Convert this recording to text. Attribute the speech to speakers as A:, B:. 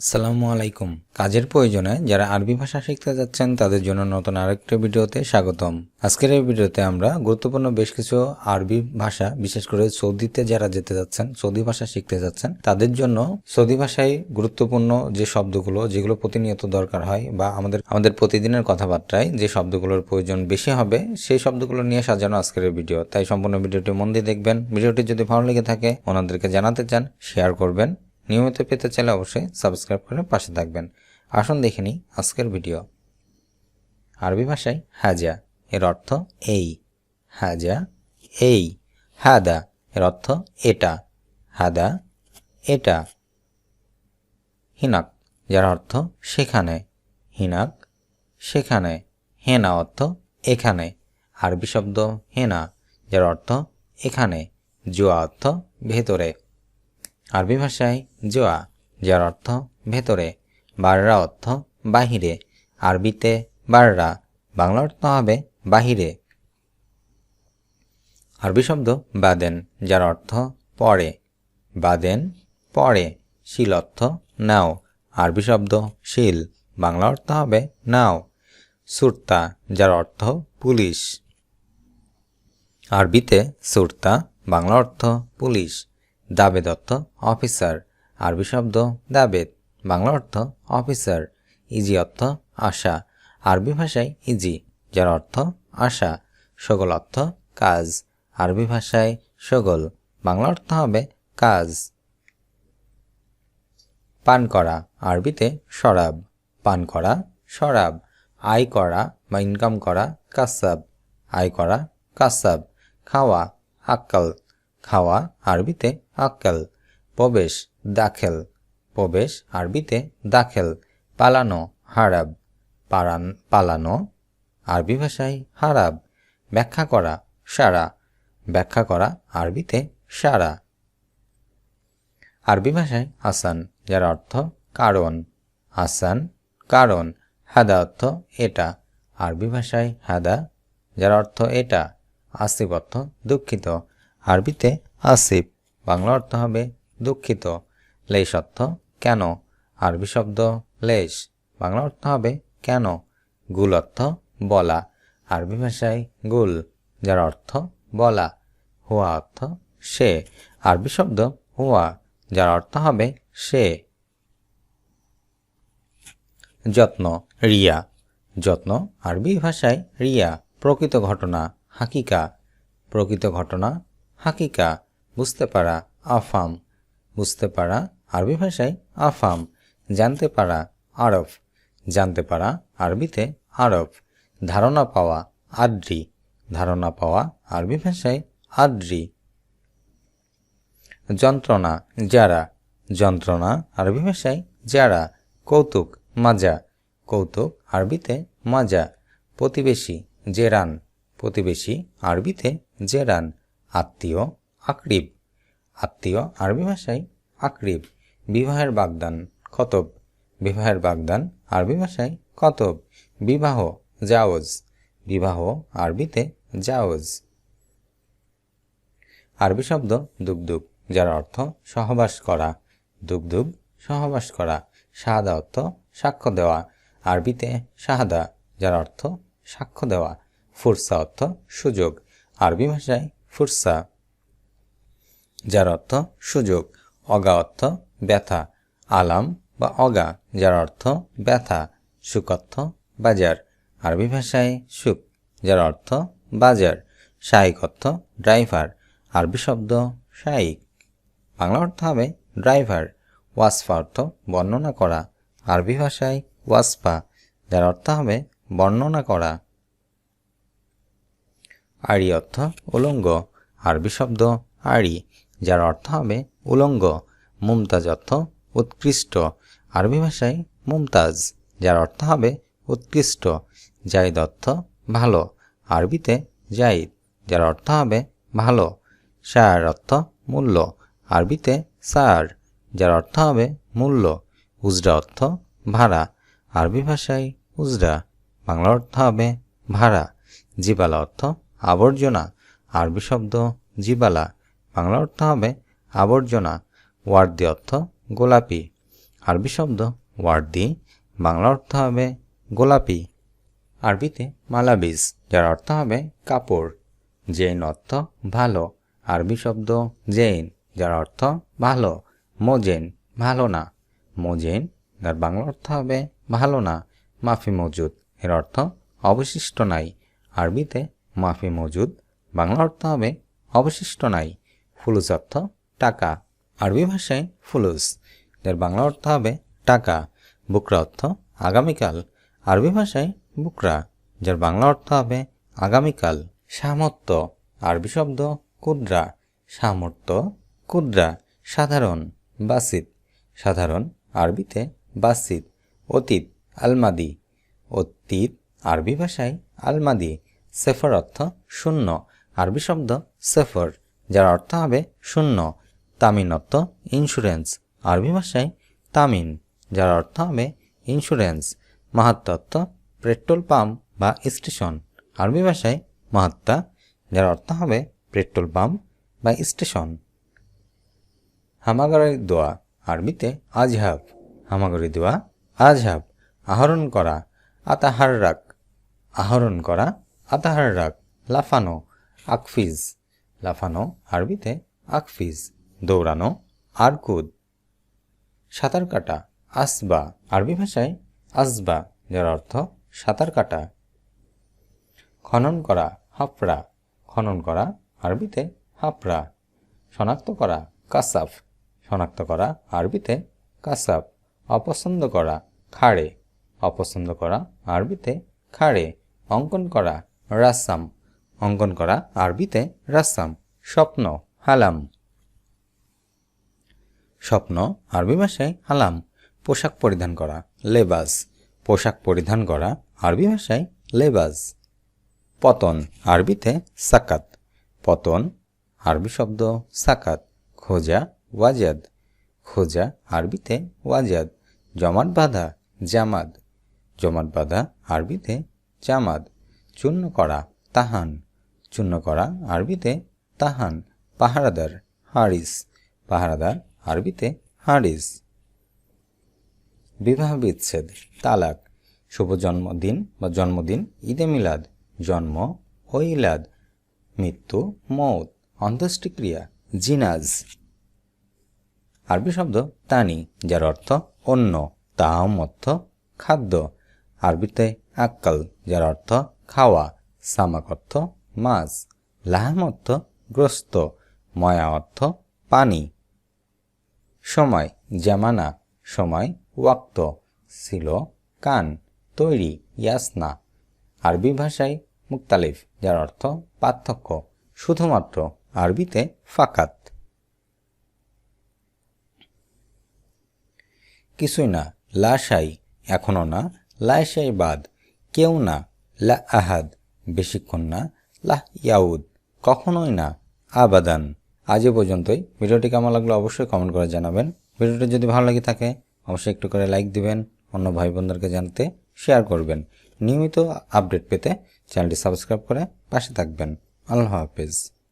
A: আসসালামু আলাইকুম। কাজের প্রয়োজনে যারা আরবি ভাষা শিখতে যাচ্ছেন, তাদের জন্য নতুন আরেকটি ভিডিওতে স্বাগতম। আজকের এই ভিডিওতে আমরা গুরুত্বপূর্ণ বেশ কিছু আরবি ভাষা, বিশেষ করে সৌদিতে যারা যেতে যাচ্ছেন, সৌদি ভাষা শিখতে যাচ্ছেন, তাদের জন্য সৌদি ভাষায় গুরুত্বপূর্ণ যে শব্দগুলো, যেগুলো প্রতিনিয়ত দরকার হয় বা আমাদের আমাদের প্রতিদিনের কথাবার্তায় যে শব্দগুলোর প্রয়োজন বেশি হবে, সেই শব্দগুলো নিয়ে সাজানো আজকের এই ভিডিও। তাই সম্পূর্ণ ভিডিওটি মন দিয়ে দেখবেন। ভিডিওটি যদি ভালো লেগে থাকে ওনাদেরকে জানাতে চান, শেয়ার করবেন। নিয়মিত পেতে চাইলে অবশ্যই সাবস্ক্রাইব করে পাশে থাকবেন। আসুন দেখে নিই আজকের ভিডিও। আরবি ভাষায় হাজা, এর অর্থ এই। হাজা, এই। হাদা, এর অর্থ এটা। হাদা, এটা। হিনাক, যার অর্থ সেখানে। হিনাক, সেখানে। হেনা অর্থ এখানে। আরবি শব্দ হেনা, যার অর্থ এখানে। জুয়া অর্থ ভেতরে। আরবি ভাষায় জোয়া, যার অর্থ ভেতরে, বাররা অর্থ বাহিরে, আরবিতে বাররা, বাংলা অর্থ হবে বাহিরে। আরবি শব্দ বাদেন, যার অর্থ পরে বাদেন পরে শিল অর্থ নাও। আরবি শব্দ শিল, বাংলা অর্থ হবে নাও। সুরতা, যার অর্থ পুলিশ। আরবিতে সুরতা, বাংলা অর্থ পুলিশ। দাবেদ অর্থ অফিসার। আরবি শব্দ দাবেদ, বাংলা অর্থ অফিসার। ইজি অর্থ আশা, আরবি ভাষায় ইজি, যার অর্থ আশা, সগল অর্থ কাজ। আরবি ভাষায় সগল, বাংলা অর্থ হবে কাজ। পান করা, আরবিতে শরাব। পান করা, শরাব। আয় করা বা ইনকাম করা, কাসাব। আয় করা, কাসাব। খাওয়া, আক্কাল। খাওয়া আরবিতে আক্কাল, প্রবেশ দাখেল, প্রবেশ আরবিতে দাখেল, পালানো হারাব, পারান, পালানো আরবি ভাষায় হারাব, ব্যাখ্যা করা সারা, ব্যাখ্যা করা আরবিতে সারা। আরবি ভাষায় আসান যার অর্থ কারণ। আসান কারণ, হাদা অর্থ এটা। আরবি ভাষায় হাদা, যার অর্থ এটা। আসিফ অর্থ দুঃখিত। আরবিতে আসিফ, বাংলা অর্থ হবে দুঃখিত। লেশ অর্থ কেন? আরবি শব্দ লেশ, বাংলা অর্থ হবে কেন? গুল অর্থ বলা, আরবি ভাষায় গুল, যার অর্থ বলা, হুয়া অর্থ সে, আরবি শব্দ হুয়া, যার অর্থ হবে সে। যত্ন, রিয়া, যত্ন আরবি ভাষায় রিয়া, প্রকৃত ঘটনা, হাকিকা, প্রকৃত ঘটনা হাকিকা, বুঝতে পারা, আফাম। বুঝতে পারা, আরবি ভাষায় আফাম। জানতে পারা আরফ জানতে পারা, আরবিতে আরফ ধারণা পাওয়া, আদ্রি। ধারণা পাওয়া, আরবি ভাষায় আদ্রি। যন্ত্রণা যারা যন্ত্রণা, আরবি ভাষায় যারা কৌতুক, মাজা। কৌতুক, আরবিতে মাজা। প্রতিবেশী, জেরান। প্রতিবেশী, আরবিতে জেরান। আত্মীয় আকরিব। আত্মীয় আরবি ভাষায় আকরিব। বিবাহের বাগদান খতব। বিবাহের বাগদান আরবি ভাষায় কতব বিবাহ জাওজ। বিবাহ আরবিতে জাওজ। আরবি শব্দ দুগদুগ, যার অর্থ সহবাস করা। দুগদুগ, সহবাস করা। শাহাদা অর্থ সাক্ষ্য দেওয়া। আরবিতে শাহাদা, যার অর্থ সাক্ষ্য দেওয়া। ফুরসা অর্থ সুযোগ। আরবি ভাষায় ফুরসা, যার অর্থ সুযোগ, অগা অর্থ ব্যথা, আলাম বা অগা, যার অর্থ ব্যথা, সুখ অর্থ বাজার। আরবি ভাষায় সুখ, যার অর্থ বাজার। শাইক অর্থ ড্রাইভার, আরবি শব্দ শাইক বাংলা অর্থ হবে ড্রাইভার, ওয়াসফা অর্থ বর্ণনা করা। আরবি ভাষায় ওয়াসফা, যার অর্থ হবে বর্ণনা করা। আড়ি অর্থ উলঙ্গ। আরবি শব্দ আড়ি, যার অর্থ হবে উলঙ্গ। মুমতাজ অর্থ উৎকৃষ্ট। আরবি ভাষায় মুমতাজ, যার অর্থ হবে উৎকৃষ্ট। জাইদ অর্থ ভালো। আরবিতে জাইদ যার অর্থ হবে ভালো। সার অর্থ মূল্য। আরবিতে সার, যার অর্থ হবে মূল্য। উজরা অর্থ ভাড়া। আরবি ভাষায় উজরা বাংলা অর্থ হবে ভাড়া। জিবালা অর্থ আবর্জনা, আরবি শব্দ জিবালা। বাংলা অর্থ হবে আবর্জনা, ওয়ার্দি অর্থ গোলাপি। আরবি শব্দ ওয়ার্দি, বাংলা অর্থ হবে গোলাপি। আরবিতে মালাবিস যার অর্থ হবে কাপড়। জেইন অর্থ ভালো। আরবি শব্দ জেইন, যার অর্থ ভালো। মোজেন ভালো না। মোজেন যার বাংলা অর্থ হবে ভালো না। মাফি মজুদ, এর অর্থ অবশিষ্ট নাই। আরবিতে মাফি মজুদ, বাংলা অর্থ হবে অবশিষ্ট নাই, ফুলুস অর্থ টাকা। আরবি ভাষায় ফুলুস যার বাংলা অর্থ হবে টাকা। বুকরা অর্থ আগামীকাল, আরবি ভাষায় বুকরা, যার বাংলা অর্থ হবে আগামীকাল। সামর্থ্য, আরবি শব্দ কুদ্রা, সামর্থ্য কুদ্রা, সাধারণ বাসিত সাধারণ, আরবিতে বাসিত অতীত, আলমাদি। অতীত, আরবি ভাষায় আলমাদি। সেফর অর্থ শূন্য। আরবি শব্দ সেফার, যার অর্থ হবে শূন্য। তামিন অর্থ ইন্স্যুরেন্স আরবি ভাষায় তামিন যার অর্থ হবে ইন্স্যুরেন্স মাহাত্মা অর্থ পেট্রোল পাম্প বা স্টেশন আরবি ভাষায় মাহাত্মা যার অর্থ হবে পেট্রোল পাম্প বা স্টেশন হামাগারের দোয়া। আরবিতে আজহাব। হামাগরি দোয়া, আজহাব। আহরণ করা। আতাহার রাক আহরণ করা আতাহার রাখ লাফানো, আকফিজ। লাফানো, আরবিতে আকফিজ। দৌড়ানো, আরকুদ। সাঁতার কাটা আসবা। আরবি ভাষায় আসবা, যার অর্থ সাঁতার কাটা খনন করা হাফড়া খনন করা, আরবিতে হাফড়া শনাক্ত করা, কাসাফ। শনাক্ত করা, আরবিতে কাসাফ। অপছন্দ করা, খাড়ে। অপছন্দ করা, আরবিতে খাড়ে। অঙ্কন করা রাসাম, অঙ্কন করা আরবিতে রাসাম, স্বপ্ন, হালাম। স্বপ্ন, আরবি ভাষায় হালাম, পোশাক পরিধান করা, লেবাস। পোশাক পরিধান করা, আরবি ভাষায় লেবাস। পতন, আরবিতে সাকাত। পতন, আরবি শব্দ সাকাত, খোঁজা, ওয়াজাদ। খোঁজা, আরবিতে ওয়াজাদ। জমাট বাঁধা জামাদ জমাট বাঁধা, আরবিতে জামাদ চূর্ণ করা তাহান, চূর্ণ করা আরবিতে তাহান, পাহারাদার, হারিস, পাহারাদার আরবিতে হারিস। বিবাহ বিচ্ছেদ, তালাক, শুভ জন্মদিন বা জন্মদিন, ঈদে মিলাদ, জন্ম ও ইলাদ, মৃত্যু, মৌত, অন্ত্যেষ্টিক্রিয়া, জিনাজ। আরবি শব্দ তানি, যার অর্থ অন্য তাহম অর্থ খাদ্য। আরবিতে আক্কাল, যার অর্থ খাওয়া সামাক অর্থ মাছ লাহাম অর্থ গ্রস্ত ময়া অর্থ পানি। সময়, জামানা। সময়, ওয়াক্ত। ছিল, কান। তৈরি, ইয়াসনা। আরবি ভাষায় মুক্তালিফ যার অর্থ পার্থক্য। শুধুমাত্র আরবিতে ফাকাত। কিছুই না, লাশাই। এখনও না লাশাই বাদ কেউ না লা আহাদ, বেশিক্ষণ না। লাহ ইয়াউদ, কখনোই না, আবাদান। আজ পর্যন্তই। ভিডিওটি কেমন লাগল অবশ্যই কমেন্ট করে জানাবেন। ভিডিওটি যদি ভালো লাগে থাকে, অবশ্যই একটু করে লাইক দিবেন, অন্য ভাই বোনদেরকে জানতে শেয়ার করবেন। নিয়মিত আপডেট পেতে চ্যানেলটি সাবস্ক্রাইব করে পাশে থাকবেন। আল্লাহ হাফেজ।